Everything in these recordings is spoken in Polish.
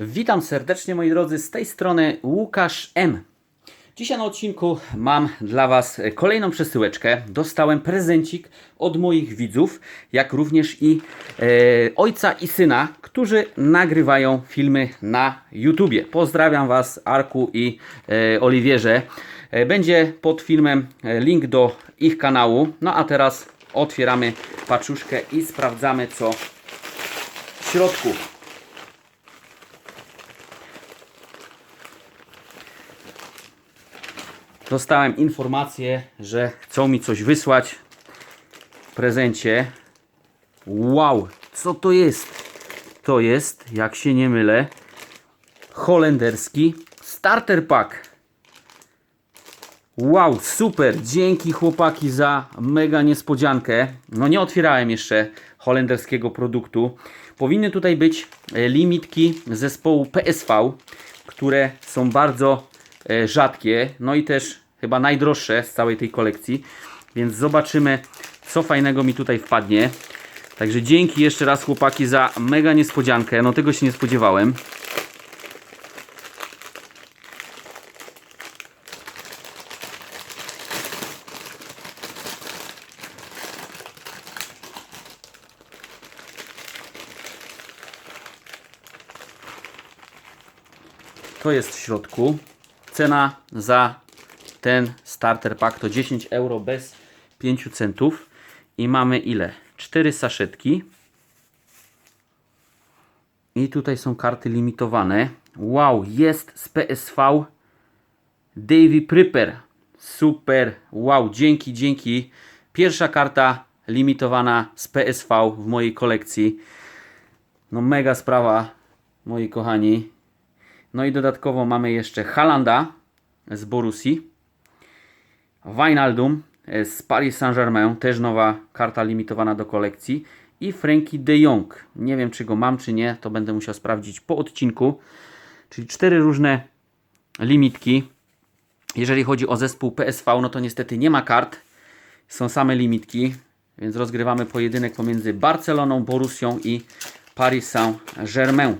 Witam serdecznie moi drodzy, z tej strony Łukasz M. Dzisiaj na odcinku mam dla Was kolejną przesyłeczkę. Dostałem prezencik od moich widzów, jak również i e, ojca i syna, którzy nagrywają filmy na YouTubie. Pozdrawiam Was, Arku i e, Oliwierze. E, będzie pod filmem e, link do ich kanału. No a teraz otwieramy paczuszkę i sprawdzamy co w środku. Dostałem informację, że chcą mi coś wysłać w prezencie. Wow, co to jest? To jest, jak się nie mylę, holenderski starter pack. Wow, super! Dzięki chłopaki za mega niespodziankę. No nie otwierałem jeszcze holenderskiego produktu. Powinny tutaj być e, limitki zespołu PSV, które są bardzo e, rzadkie, no i też chyba najdroższe z całej tej kolekcji. Więc zobaczymy, co fajnego mi tutaj wpadnie. Także dzięki jeszcze raz chłopaki za mega niespodziankę. No tego się nie spodziewałem. To jest w środku. Cena za ten starter pack to 10 euro bez 5 centów. I mamy ile? 4 saszetki. I tutaj są karty limitowane. Wow, jest z PSV Davy Pripper. Super. Wow, dzięki, dzięki. Pierwsza karta limitowana z PSV w mojej kolekcji. No mega sprawa, moi kochani. No i dodatkowo mamy jeszcze Halanda z Borussii. Wijnaldum z Paris Saint-Germain, też nowa karta limitowana do kolekcji. I Frankie de Jong. Nie wiem, czy go mam, czy nie, to będę musiał sprawdzić po odcinku. Czyli cztery różne limitki. Jeżeli chodzi o zespół PSV, no to niestety nie ma kart. Są same limitki, więc rozgrywamy pojedynek pomiędzy Barceloną, Borussią i Paris Saint-Germain.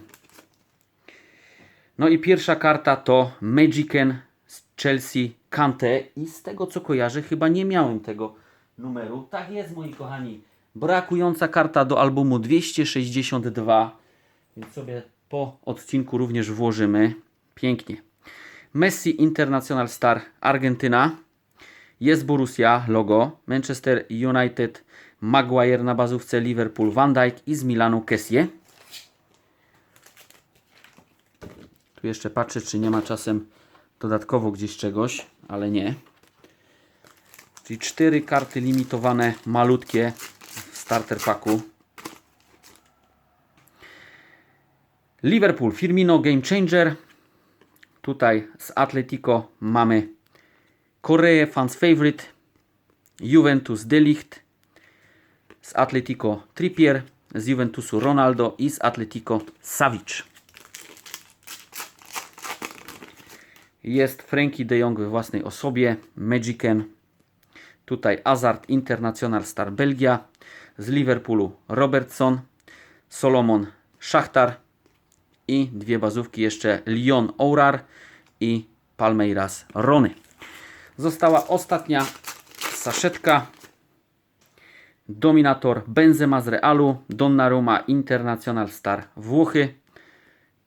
No i pierwsza karta to Magicen z Chelsea Kante i z tego co kojarzę chyba nie miałem tego numeru. Tak jest moi kochani. Brakująca karta do albumu 262. Więc sobie po odcinku również włożymy. Pięknie. Messi International Star Argentyna. Jest Borussia logo. Manchester United Maguire na bazówce Liverpool Van Dijk i z Milanu Kessie. Tu jeszcze patrzę, czy nie ma czasem dodatkowo gdzieś czegoś, ale nie. Czyli cztery karty limitowane, malutkie w starter packu. Liverpool, Firmino, Game Changer. Tutaj z Atletico mamy Koreę, Fans Favorite. Juventus, Delicht. Z Atletico, Trippier. Z Juventusu, Ronaldo i z Atletico, Savic. Jest Frankie de Jong we własnej osobie, Magicen. Tutaj Azart International Star Belgia. Z Liverpoolu Robertson, Solomon Szachtar i dwie bazówki jeszcze Lyon Ourar i Palmeiras Rony. Została ostatnia saszetka. Dominator Benzema z Realu, Donnarumma International Star Włochy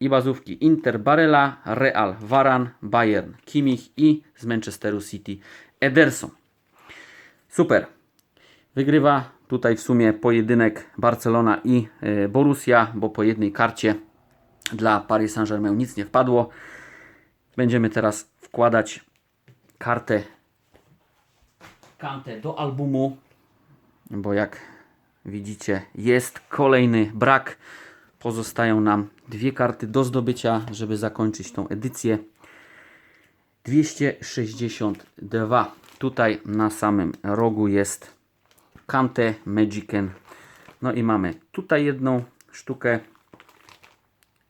i bazówki Inter Barella, Real Varan, Bayern Kimmich i z Manchesteru City Ederson. Super. Wygrywa tutaj w sumie pojedynek Barcelona i y, Borussia, bo po jednej karcie dla Paris Saint-Germain nic nie wpadło. Będziemy teraz wkładać kartę kantę do albumu, bo jak widzicie jest kolejny brak. Pozostają nam dwie karty do zdobycia, żeby zakończyć tą edycję. 262. Tutaj na samym rogu jest Kante Magicen. No i mamy tutaj jedną sztukę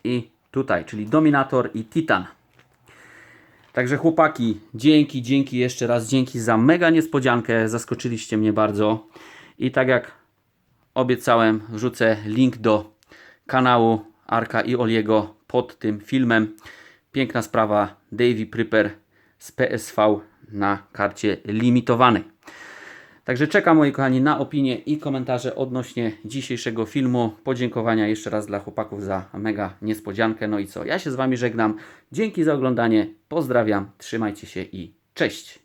i tutaj, czyli Dominator i Titan. Także chłopaki, dzięki, dzięki jeszcze raz, dzięki za mega niespodziankę, zaskoczyliście mnie bardzo. I tak jak obiecałem, wrzucę link do kanału Arka i Oliego pod tym filmem. Piękna sprawa. Davy Prepper z PSV na karcie limitowanej. Także czekam moi kochani na opinie i komentarze odnośnie dzisiejszego filmu. Podziękowania jeszcze raz dla chłopaków za mega niespodziankę. No i co? Ja się z Wami żegnam. Dzięki za oglądanie. Pozdrawiam. Trzymajcie się i cześć.